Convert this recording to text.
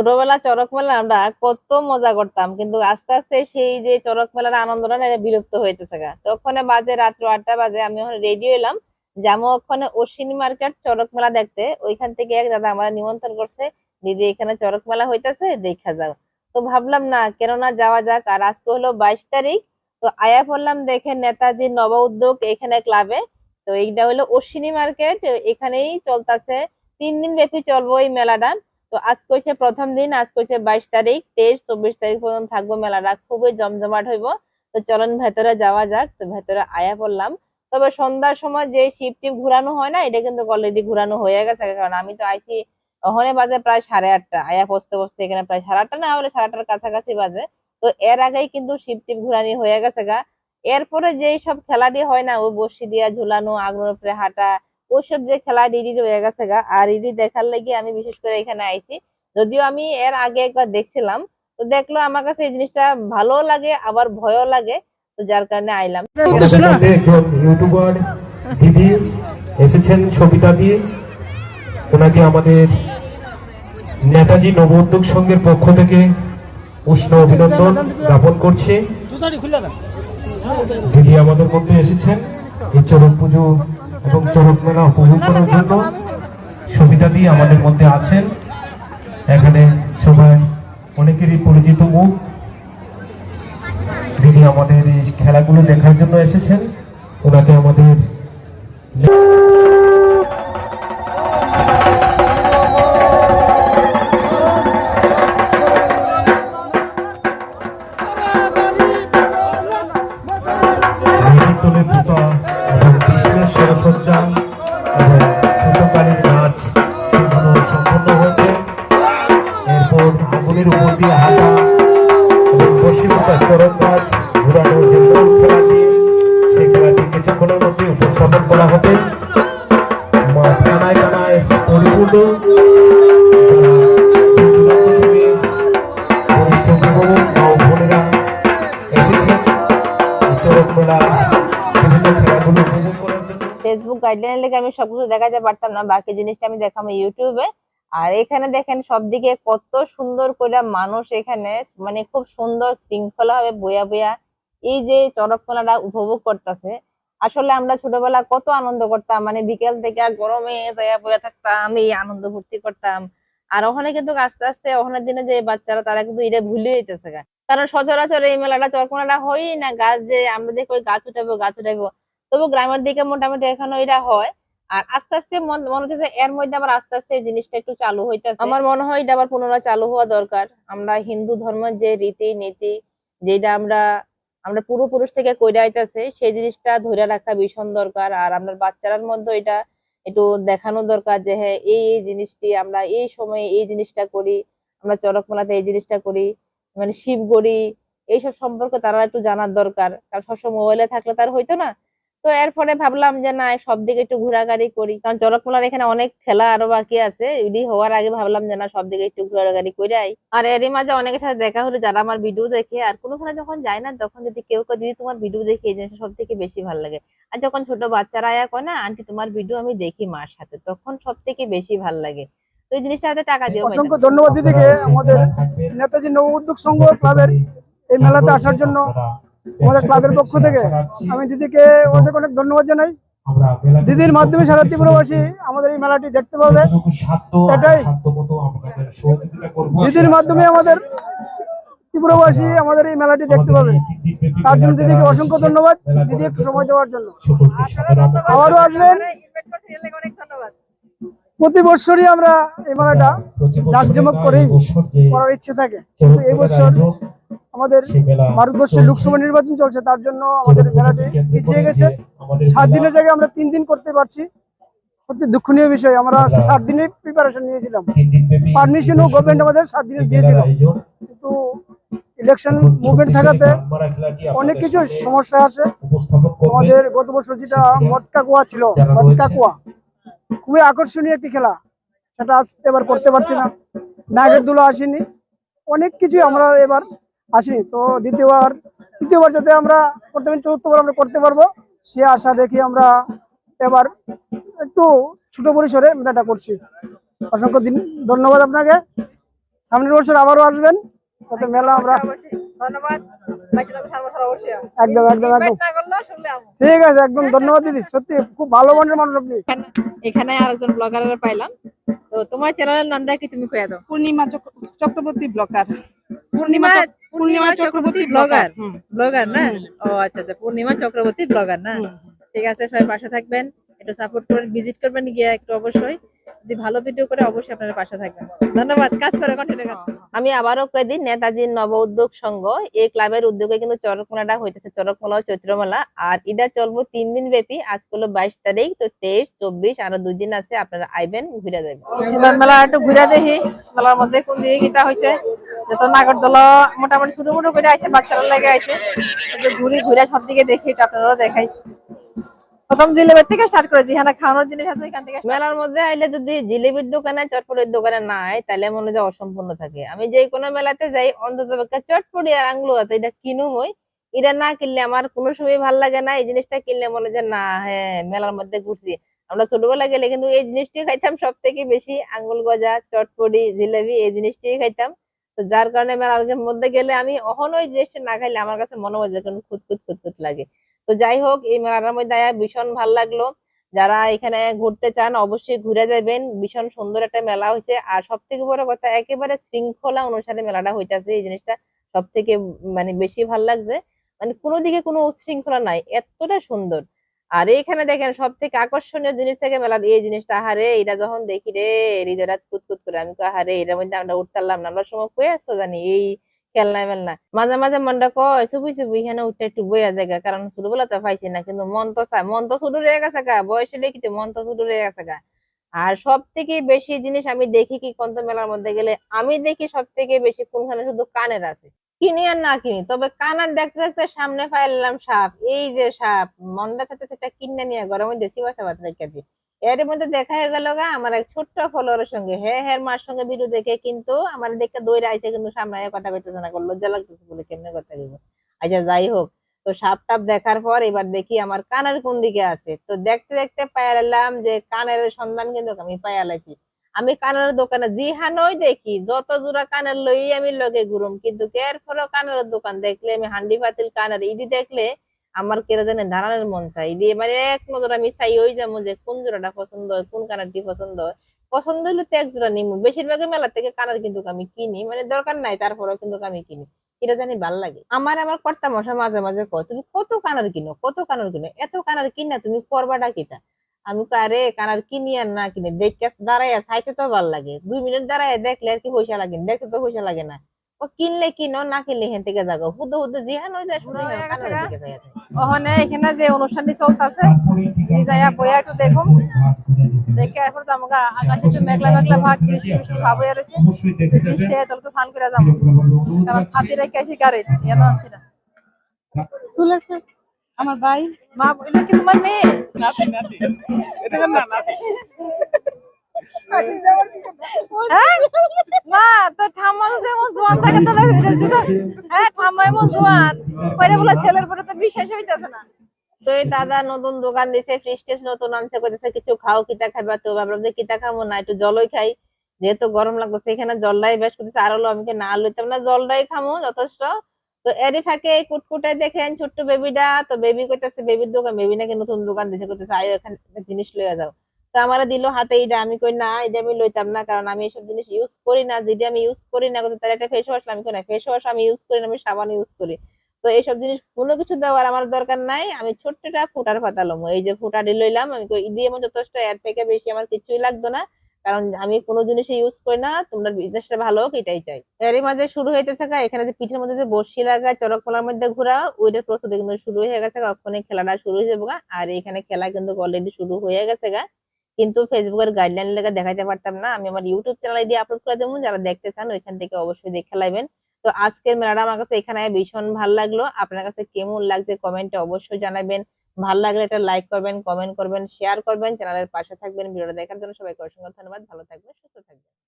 ছোটবেলা চরক মেলা আমরা কত মজা করতাম, কিন্তু আস্তে আস্তে সেই যে চরক মেলার আনন্দটা না বিলুপ্ত হইতেছে গা। তখন বাজে রাত্র আটটা বাজে, আমি ওখানে রেডি হইলাম যাব ওখানে অশ্বিনী মার্কেট চরক মেলা দেখতে। ওইখান থেকে এক দাদা আমার নিমন্ত্রণ করছে, দিদি, এখানে চরক মেলা হইতাছে, দেখা যাও। তো ভাবলাম না কেননা যাওয়া যাক। আর আজকে হলো বাইশ তারিখ, তো আয়া পড়লাম দেখে নেতাজি নব উদ্যোগ এখানে ক্লাবে। তো এইটা হলো অশ্বিনী মার্কেট, এখানেই চলতেছে। তিন দিন ব্যাপী চলবো এই মেলাটা। তো আজ কইছে প্রথম দিন আজ কইছে বাইশ তারিখ, তেইশ, চব্বিশ তারিখ পর্যন্ত থাকব মেলাটা। খুবই জমজমাট হইব। তো চলুন ভেতরে যাওয়া যাক। তো ভেতরে আয়া পড়লাম। তবে সন্ধ্যার সময় যে শিপ টিপ ঘুরানো হয় না, এটা কিন্তু অলরেডি ঘুরানো হয়ে গেছে। কারণ আমি তো আইছি ওখানে বাজে প্রায় সাড়ে আটটা। আয়া পৌঁছতে পৌঁছতে এখানে প্রায় সাড়ে আটটা না হলে সাড়ে আটটার কাছাকাছি বাজে। তো এর আগেই কিন্তু শিপ টিপ ঘুরানি হয়ে গেছে গা। এরপরে যেই সব খেলাটি হয় না, ওই বসি দিয়া ঝুলানো, আগুনের উপরে হাঁটা ওইসব যে খেলা ডিডি রয়ে গেছে গা, আর ইডি দেখার লাগি আমি বিশেষ করে এখানে আইছি। যদিও আমি এর আগে একবার দেখছিলাম, তো দেখল আমার কাছে এই জিনিসটা ভালো লাগে, আবার ভয়ও লাগে, তো যার কারণে আইলাম। একজন ইউটিউবার দিদি এসেছেন সবিতা দিয়ে। ওনাকে আমাদের নেতাজি নব উদ্যোগ সংঘের পক্ষ থেকে উষ্ণ অভিনন্দন জ্ঞাপন করছি। দিদি আমাদের মধ্যে এসেছেন। এই চড়ক পুজো এবং চরক মেলা উপভোগ করার জন্য। সুবিধা দিয়ে আমাদের মধ্যে আছেন। এখানে সবাই অনেকেরই পরিচিত মুখ। যিনি আমাদের এই খেলাগুলো দেখার জন্য এসেছেন ওনাকে আমাদের মধ্যে উপস্থাপন করা হবে। চরক ফেসবুক গাইডলাইন লেগে আমি সবকিছু দেখাতে পারতাম না, বাকি জিনিসটা আমি দেখাবো ইউটিউবে আর এখানে দেখেন, সবদিকে কত সুন্দর করে মানুষ এখানে মানে খুব সুন্দর শৃঙ্খলা ভাবে বইয়া বইয়া এই যে মেলাটা উপভোগ করতেছে। আসলে আমরা ছোটবেলা কত আনন্দ করতাম মানে বিকেল থেকে গরমে যাইয়া বইয়া থাকতাম, এই আনন্দ ফুর্তি করতাম। আর ওখানে কিন্তু আস্তে আস্তে ওখানের দিনে যে বাচ্চারা, তারা কিন্তু এটা ভুলে যেতেছে কারণ সচরাচর এই মেলাটা চড়ক মেলাটা হয়ই না গাছ যে, আমরা দেখি ওই গাছ উঠাবো গাছ উঠাবো তবু গ্রামের দিকে মোটামুটি এখনও এটা হয়। আর আস্তে আস্তে মন- হচ্ছে এর মধ্যে আবার আস্তে আস্তে এই জিনিসটা একটু চালু হইতেছে। আমার মনে হয় এটা আবার পুনরায় চালু হওয়া দরকার। আমরা হিন্দু ধর্মের যে রীতি নীতি যেটা আমরা আমরা পূর্বপুরুষ থেকে কইরা আইতাছে, সেই জিনিসটা ধরে রাখা ভীষণ দরকার। আর আমরা বাচ্চারার মধ্যে এটা একটু দেখানো দরকার যে হ্যাঁ এই এই জিনিসটি আমরা এই সময়ে এই জিনিসটা করি, আমরা চরক মেলাতে এই জিনিসটা করি মানে শিব গড়ি এইসব সম্পর্কে তারা একটু জানার দরকার। কারণ সবসময় মোবাইলে থাকলে তার হইতো না। তো এরপরে ভাবলাম যে না সব দিকে একটু ঘোরাঘুরি করি। কারণ চড়ক মেলার এখানে অনেক খেলা আরও বাকি আছে। এডি হওয়ার আগে ভাবলাম যে না সব দিকে একটু ঘোরাঘুরি করে আই আর এরই মাঝে অনেকের সাথে দেখা হলো যারা আমার ভিডিও দেখে। আর কোনোখানে যখন যায় না তখন যদি কেউ কেউ দিদি তোমার ভিডিও দেখি এই জিনিসটা সব থেকে বেশি ভালো লাগে। আর যখন ছোট বাচ্চারা আয়া কয় না আন্টি তোমার ভিডিও আমি দেখি মার সাথে তখন সব থেকে বেশি ভালো লাগে। তো এই জিনিসটা হয়তো টাকা দিয়েও অসংখ্য ধন্যবাদ দিদিকে। আমাদের নেতাজি নব উদ্যোগ সংঘ ক্লাবের এই মেলাতে আসার জন্য। আমাদের ক্লাবের পক্ষ থেকে। আমি দিদিকে অনেক অনেক ধন্যবাদ জানাই। দিদির মাধ্যমে সারা ত্রিপুরাবাসী আমাদের এই মেলাটি দেখতে পাবে। এটাই। দিদির মাধ্যমে আমাদের ত্রিপুরাবাসী আমাদের এই মেলাটি দেখতে পাবে। তার জন্য দিদিকে অসংখ্য ধন্যবাদ। দিদি একটু সময় দেওয়ার জন্য। আবারও আসবেন। প্রতি বছরই আমরা এই মেলাটা জাঁকজমক করেই করার ইচ্ছে থাকে। কিন্তু এই বছর আমাদের ভারতবর্ষে লোকসভা নির্বাচন চলছে তার জন্য আমাদের মেলাটি পিছিয়ে গেছে। সাত দিনের জায়গায় আমরা তিন দিন করতে পারছি। সত্যি দুঃখনীয় বিষয় আমরা সাত দিনের প্রিপারেশন নিয়েছিলাম। পারমিশনও গভর্নমেন্ট আমাদের সাত দিনের দিয়েছিল। কিন্তু ইলেকশন মুভমেন্ট থাকাতে অনেক কিছু সমস্যা আসে আমাদের গত বছর যেটা মটকা কুয়া ছিল মটকা কুয়া খুবই আকর্ষণীয় একটি খেলা। সেটা আজ এবার করতে পারছি না। নাগের দুলো আসেনি। অনেক কিছু আমরা এবার আসিনি। তো দ্বিতীয়বার তৃতীয়বার যাতে আমরা করতে পারি চতুর্থবার আমরা করতে পারব সে আশা রেখে আমরা এবার একটু ছোট পরিসরে মেলাটা করছি। অসংখ্য দিন ধন্যবাদ আপনাকে। সামনের বছর আবারও আসবেন যাতে মেলা আমরা। একদম একদম একদম। ঠিক আছে একদম ধন্যবাদ দিদি। সত্যি খুব ভালো মনের মানুষ আপনি। এখানে এখানে আরেকজন ব্লগারের পাইলাম। তো তোমার চ্যানেলের নামটা কি তুমি কয়ে দাও? Purnima Chakraborty blogger Purnima Purnima Chakraborty blogger. Blogger না? ও আচ্ছা আচ্ছা পূর্ণিমা চক্রবর্তী ব্লগার না? ঠিক আছে সবাই পাশে থাকবেন একটু সাপোর্ট করবেন ভিজিট করবেন গিয়ে একটু অবশ্যই। যদি ভালো ভিডিও করে অবশ্যই আপনারা পাশে থাকবেন। ধন্যবাদ কাজ করে কন্টিনিউ কাজ আমি আবারও কয়ে দিই নেতাজি নব উদ্যোগ সংঘ এই ক্লাবের উদ্যোগে কিন্তু চরক মেলাটা হইতেছে চরক মেলা ও চৈত্র মেলা আর এটা চলবো তিন দিন ব্যাপী আজ হলো বাইশ তারিখ তো তেইশ চব্বিশ আরও দুই দিন আছে আপনারা আইবেন ঘুরে যাবেন মেলা একটু ঘুরে দেখি মেলার মধ্যে কোন দিকে কিটা হয়েছে যত দোকানে, চটপটির দোকানে না আয় তাহলে মনে হয় অসম্পূর্ণ থাকে। আমি যে কোনো মেলাতে যাই, অন্তত চটপটি আর আছে এটা কিনু হই এটা না কিনলে আমার কোনো সময় ভালো লাগে না, এই জিনিসটা কিনলে মনে যে, না হ্যাঁ মেলার মধ্যে ঘুরছি। আমরা ছোটবেলা গেলে কিন্তু এই জিনিসটি খাইতাম সব থেকে বেশি আঙ্গুল গজা, চটপটি জিলেবি এই জিনিসটি খাইতাম। তো যার কারণে মেলার মধ্যে গেলে আমি অহন ওই জিনিসটা না খাইলে আমার কাছে মনে হয় যে কোনো খুঁতখুত খুঁতখুত লাগে। তো যাই হোক, এই মেলাটার মধ্যে আয়া ভীষণ ভালো লাগল। যারা এখানে ঘুরতে চান অবশ্যই ঘুরে যাবেন। ভীষণ সুন্দর একটা মেলা হয়েছে আর সব থেকে বড় কথা, একেবারে শৃঙ্খলা অনুসারে মেলাটা হইতাছে। এই জিনিসটা সব থেকে মানে বেশি ভালো লাগছে। মানে কোনো দিকে কোনো উচ্ছৃঙ্খলা নাই। এতটা সুন্দর। আর এইখানে দেখেন সব থেকে আকর্ষণীয় জিনিস থেকে মেলার এই জিনিসটা। আহারে এটা যখন দেখি রে হৃদয়টা কুতকুত করে আমি কই, আহারে এটার মধ্যে আমরা উঠতারলাম না আমরা সময় কয়ে আসতো জানি এই খেলনা মেলনা। মাঝে মাঝে মনটা কয় চুবুই চুবুই এখানে উঠে একটু বইয়া জায়গা কারণ ছোটবেলা তো পাইছি না কিন্তু মন তো চায় মন তো ছোট রয়ে গেছে গা বয়স হলে কিন্তু মন তো ছোট রয়ে গেছে গা। আর সব থেকে বেশি জিনিস আমি দেখি কি কন্ত মেলার মধ্যে গেলে আমি দেখি সব থেকে বেশি কোনখানে শুধু কানের আছে। কিনি আর না কিনি, তবে কানার দেখতে দেখতে সামনে পাইলাম সাপ, এই যে সাপ, মনটা সাথে সাথে কিনে নিয়ে গরমের মধ্যে সিবা সাবাত রেখে দিই। এর মধ্যে দেখা গেল গা, আমার এক ছোট্ট ফলোয়ারের সঙ্গে, হে হের মার সঙ্গে ভিডিও দেখে কিন্তু আমার দেখে দৌড়ে আইছে কিন্তু সামনে কথা কইতেছে না লজ্জা লাগতেছে বলে কেমনে কথা কইব। আচ্ছা যাই হোক, তো সাপ টাপ দেখার পর এবার দেখি আমার কানের কোন দিকে আছে। তো দেখতে দেখতে পাইলাম যে কানের সন্ধান কিন্তু আমি পাইয়ালাইছি আমি কানের দোকানে জিহানই দেখি, যত জোড়া কানের লই আমি লগে ঘুরুম, কিন্তু এর পরেও কানের দোকান দেখলে, আমি হান্ডি পাতিল কানের ইডি দেখলে আমার কেরা জানে দাঁড়ানোর মন চাই। ইডি মানে এক নজর আমি চাই, ওই যাব যে কোন জোড়াটা পছন্দ হয়, কোন কানারটি পছন্দ হয়। পছন্দ হলে তো এক জোড়া নিমু। বেশিরভাগই মেলা থেকে কানার কিন্তু আমি কিনি মানে দরকার নাই, তারপরেও কিন্তু আমি কিনি। এটা জানি ভালো লাগে। আমার আমার কর্তা মশা মাঝে মাঝে কয়, তুমি কত কানার কিনো, কত কানার কিনো, এত কানার কিনা, তুমি করবাটা কিটা আমি আরে কানার কিনি আর না কিনে? দেখে দাঁড়াইয়া চাইতে তো ভালো লাগে। দুই মিনিট দাঁড়াইয়া দেখলে আর কি পয়সা লাগে দেখতে তো পয়সা লাগে না। ও কিনলে কিনো না কিনলে এখান থেকে যাগো। হুদো হুদো জিহান হয়ে যায় দিকে চাইয়া ওখানে এখানে যে অনুষ্ঠানটি চলতেছে এই জায়গা বইয়া একটু দেখুন দেখে এরপর তো আমাকে আকাশে একটু মেঘলা মেঘলা ভাগ বৃষ্টি বৃষ্টি ভাব হয়ে রয়েছে। বৃষ্টি হয় তাহলে তো স্নান করে যাব। কারণ ছাতি রেখে আছি গাড়ি এনে আনছি না। তুলেছে আমার ভাই। মা এটা কি তোমার মেয়ে? হ্যাঁ? না তো ঠাম্মা যদি এমন জোয়ান থাকে তাহলে এটা হ্যাঁ ঠাম্মা এমন জোয়ান। পরে বলে ছেলের পরে তো বিশ্বাস হইতেছে না। তো এই দাদা নতুন দোকান দিছে ফ্রিস্টেজ নতুন আনছে কইতেছে কিছু খাও কিতা খাইবা তো ভাবলাম যে কিতা খাব না একটু জলই খাই। যেহেতু গরম লাগতেছে এখানে জলটাই বেশ করতেছে। আর হলো আমি কি না লইতাম না জলটাই খামো যথেষ্ট। তো এরই ফাঁকে এই কুটকুটাই দেখেন ছোট্ট বেবিটা তো বেবি কইতেছে বেবির দোকান বেবি নাকি নতুন দোকান দিছে? কইতেছে, আয়ো, এখানে জিনিস লইয়া যাও। তো আমার দিল হাতে এইটা আমি কই, না এটা আমি লইতাম না, কারণ আমি এসব জিনিস ইউজ করি না যেটা আমি ইউজ করি না তাহলে একটা ফেস ওয়াশ আমি কই না ফেস ওয়াশ আমি ইউজ করি না, আমি সাবান ইউজ করি। তো এইসব জিনিস কোনো কিছু দেওয়ার আমার দরকার নাই, আমি ছোট্টটা ফুটার পাতালম এই যে ফুটাটি লইলাম, আমি কই দিয়ে আমার যথেষ্ট এর থেকে বেশি আমার কিছুই লাগতো না। কারণ আমি কোনো জিনিস ইউজ করি না, তোমরা বিজনেসটা ভালো হোক, এটাই চাই। এরই মাঝে শুরু হইতে থাকা এখানে যে পিঠের মধ্যে যে বর্ষি লাগায় চরক কলার মধ্যে ঘোরা ওইটার প্রস্তুতি কিন্তু শুরু হয়ে গেছে ওখানে খেলাটা শুরু হয়ে যাব আর এখানে খেলা কিন্তু অলরেডি শুরু হয়ে গেছে গা। কিন্তু ফেসবুকের গাইডলাইন লেগে দেখাইতে পারতাম না, আমি আমার ইউটিউব চ্যানেল দিয়ে আপলোড করে দেবো, যারা দেখতে চান ওইখান থেকে অবশ্যই দেখে লাইবেন। তো আজকের মেলাটা আমার কাছে এখানে ভীষণ ভালো লাগল। আপনার কাছে কেমন লাগছে কমেন্টে অবশ্যই জানাবেন। ভালো লাগলে এটা লাইক করবেন কমেন্ট করবেন শেয়ার করবেন চ্যানেলের পাশে থাকবেন। ভিডিওটা দেখার জন্য সবাইকে অসংখ্য ধন্যবাদ। ভালো থাকবেন, সুস্থ থাকবেন।